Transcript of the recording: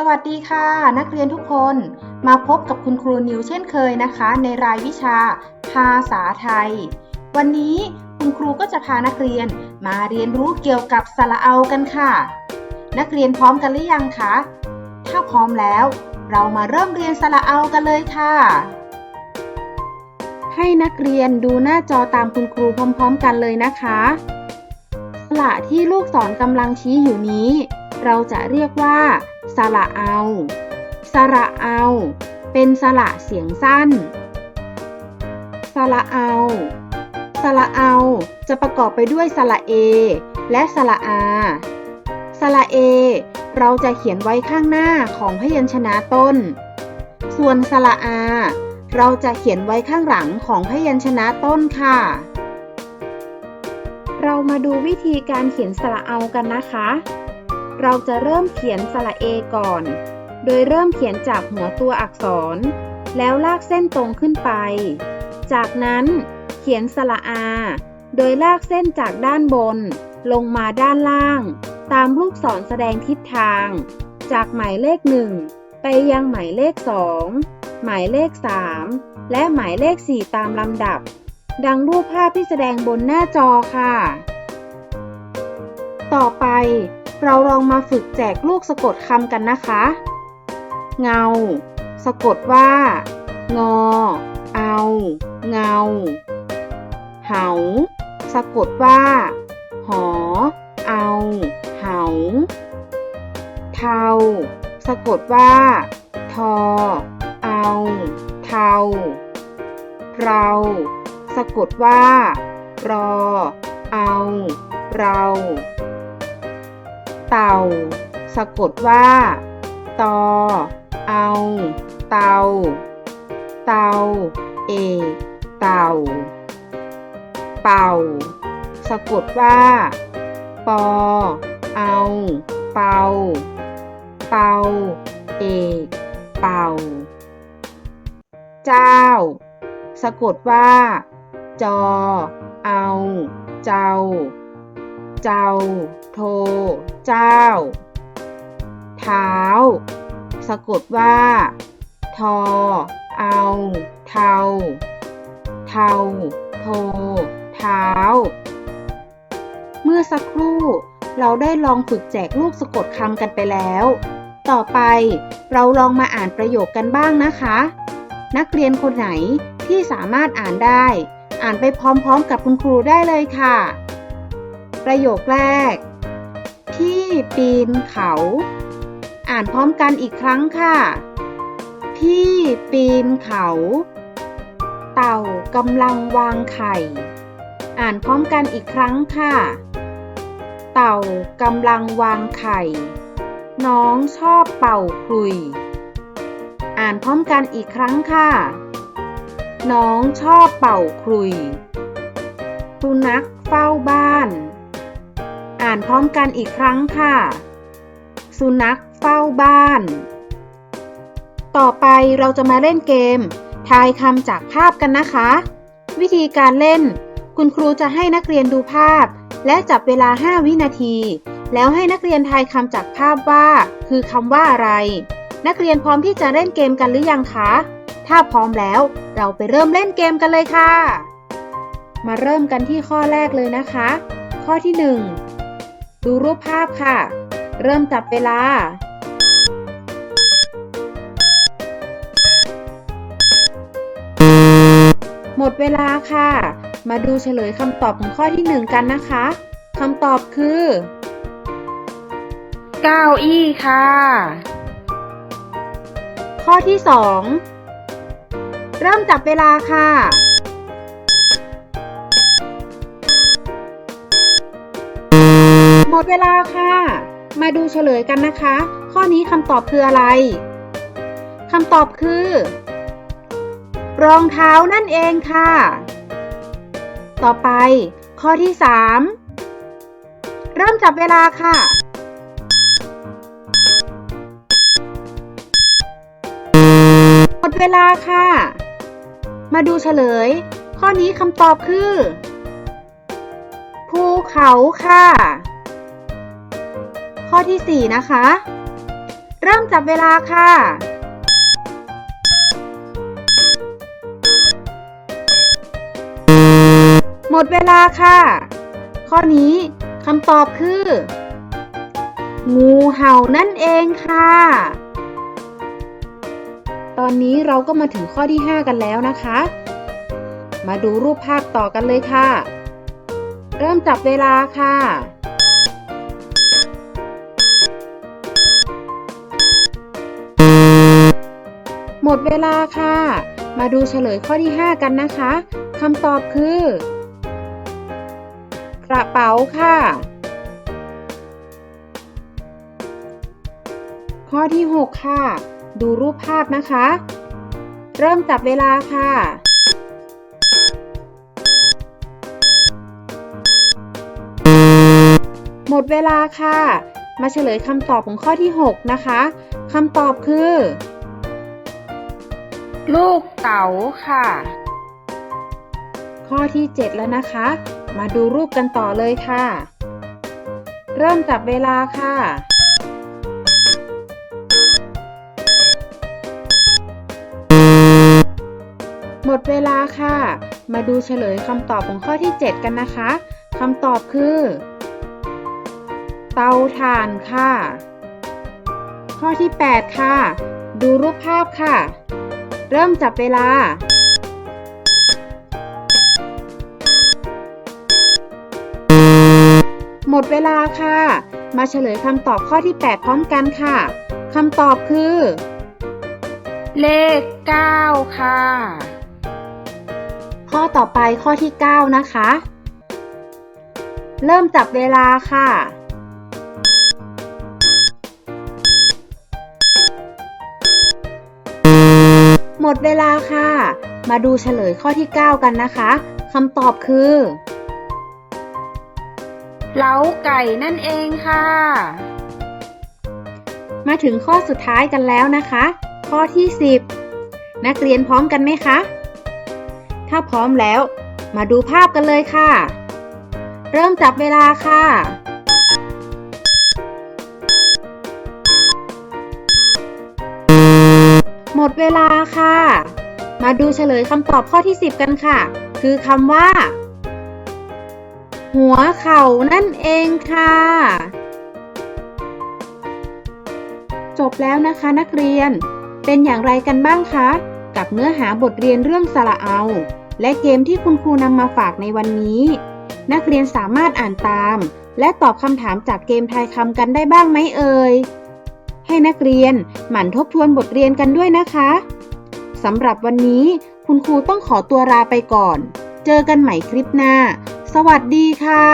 สวัสดีค่ะ นักเรียนทุกคนมาพบกับคุณครูนิวเช่นเคยนะคะ ในรายวิชา ภาษาไทย วันนี้คุณครูก็จะพานักเรียนมาเรียนรู้เกี่ยวกับสระเอากันค่ะ นักเรียนพร้อมกันหรือยังคะถ้าพร้อมแล้ว เรามาเริ่มเรียนสระเอากันเลยค่ะ ให้นักเรียนดูหน้าจอตามคุณครูพร้อม ๆ กันเลยนะคะสระที่ลูกศรกำลังชี้อยู่นี้ เราจะเรียกว่าสระเอา สระเอา เป็นสระเสียงสั้น สระเอา สระเอาจะประกอบไปด้วยสระเอ และสระอา สระเอ เราจะเขียนไว้ข้างหน้าของพยัญชนะต้น ส่วนสระอาเราจะเขียนไว้ข้างหลังของพยัญชนะต้นค่ะ เรามาดูวิธีการเขียนสระเอากันนะคะ เราจะเริ่มเขียนสระเอก่อน โดยเริ่มเขียนจากหัวตัวอักษร แล้วลากเส้นตรงขึ้นไป จากนั้นเขียนสระอา โดยลากเส้นจากด้านบน ลงมาด้านล่าง ตามลูกศรแสดงทิศทาง จากหมายเลขหนึ่งไปยังหมายเลขสองหมายเลขสามและหมายเลขสี่ตามลำดับ ดังรูปภาพที่แสดงบนหน้าจอค่ะ ต่อไป เราลองมาฝึกแจกลูกสะกดคำกันนะคะ เงา สะกดว่า งอ เอา เงา เหา สะกดว่า หอ เอา เหา เทา สะกดว่า ทอ เอา เทา เรา สะกดว่า รอ เอา เรา เต่า สะกดว่า ตอ เอา เตา เตา เอกเต่า เป่า สะกดว่า ปอ เอา เป่า เป่า เอกเป่า เจ้า สะกดว่า จอ เอา เจ้า เจ้า โท เจ้า เท้า สะกดว่า ทอ เอา เทา เทา โท เท้า เมื่อสักครู่เราได้ลองฝึกแจกลูกสะกดคำกันไปแล้ว ต่อไปเราลองมาอ่านประโยคกันบ้างนะคะ นักเรียนคนไหนที่สามารถอ่านได้ อ่านไปพร้อมๆกับคุณครูได้เลยค่ะ ประโยคแรก พี่ปีนเขา อ่านพร้อมกันอีกครั้งค่ะ พี่ปีนเขา เต่ากำลังวางไข่ อ่านพร้อมกันอีกครั้งค่ะ เต่ากำลังวางไข่ น้องชอบเป่าคลุย อ่านพร้อมกันอีกครั้งค่ะ น้องชอบเป่าคลุยสุนัขเฝ้าบ้าน อ่านพร้อมกันอีกครั้งค่ะ สุนัขเฝ้าบ้าน ต่อไปเราจะมาเล่นเกม ทายคำจากภาพกันนะคะ วิธีการเล่น คุณครูจะให้นักเรียนดูภาพ และจับเวลา 5 วินาที แล้วให้นักเรียนทายคำจากภาพว่า คือคำว่าอะไร นักเรียนพร้อมที่จะเล่นเกมกันหรือยังคะ ถ้าพร้อมแล้วเราไปเริ่มเล่นเกมกันเลยค่ะ มาเริ่มกันที่ข้อแรกเลยนะคะ ข้อที่ 1 ดูรูปภาพค่ะ เริ่มจับเวลา หมดเวลาค่ะ มาดูเฉลยคำตอบของข้อที่1กันนะคะคำตอบคือเก้าอี้ค่ะ ข้อที่2เริ่มจับเวลาค่ะ ดเวลาค่ะ มาดูเฉลยกันนะคะ ข้อนี้คำตอบคืออะไรคำตอบคือ รองเท้านั่นเองค่ะ ต่อไป ข้อที่ 3 เริ่มจับเวลาค่ะหมดเวลาค่ะ มาดูเฉลย ข้อนี้คำตอบคือ ภูเขาค่ะ ข้อที่ 4 นะคะ เริ่มจับเวลาค่ะ หมดเวลาค่ะ ข้อนี้คำตอบคือ งูเห่านั่นเองค่ะ ตอนนี้เราก็มาถึงข้อที่ 5 กันแล้วนะคะ มาดูรูปภาพต่อกันเลยค่ะ เริ่มจับเวลาค่ะ หมดเวลาค่ะ มาดูเฉลยข้อที่ 5 กันนะคะคำตอบคือกระเป๋าค่ะ ข้อที่ 6 ค่ะ ดูรูปภาพนะคะ เริ่มจับเวลาค่ะ หมดเวลาค่ะ มาเฉลยคำตอบของข้อที่ 6 นะคะคำตอบคือ ลูกเต๋าค่ะ ข้อที่ 7 แล้วนะคะ มาดูรูปกันต่อเลยค่ะ เริ่มจับเวลาค่ะ หมดเวลาค่ะ มาดูเฉลยคำตอบของข้อที่ 7 กันนะคะคำตอบคือ เตาถ่านค่ะ ข้อที่ 8 ค่ะ ดูรูปภาพค่ะ เริ่มจับเวลา หมดเวลาค่ะ มาเฉลยคำตอบข้อที่ 8 พร้อมกันค่ะคำตอบคือ เลข 9 ค่ะ ข้อต่อไปข้อที่ 9 นะคะ เริ่มจับเวลาค่ะ มดเวลาค่ะ มาดูเฉลยข้อที่ 9 กันนะคะคำตอบคือเล้าไก่นั่นเองค่ะ มาถึงข้อสุดท้ายกันแล้วนะคะ ข้อที่ 10 นักเรียนพร้อมกันไหมคะ ถ้าพร้อมแล้ว มาดูภาพกันเลยค่ะ เริ่มจับเวลาค่ะ หมดเวลาค่ะ มาดูเฉลยคำตอบข้อที่ 10 กันค่ะ คือคำว่า หัวเข่านั่นเองค่ะ จบแล้วนะคะนักเรียน เป็นอย่างไรกันบ้างคะ กับเนื้อหาบทเรียนเรื่องสระเอา และเกมที่คุณครูนำมาฝากในวันนี้ นักเรียนสามารถอ่านตาม และตอบคำถามจากเกมทายคำกันได้บ้างไหมเอ่ย ให้นักเรียนหมั่นทบทวนบทเรียนกันด้วยนะคะสำหรับวันนี้คุณครูต้องขอตัวลาไปก่อน เจอกันใหม่คลิปหน้า สวัสดีค่ะ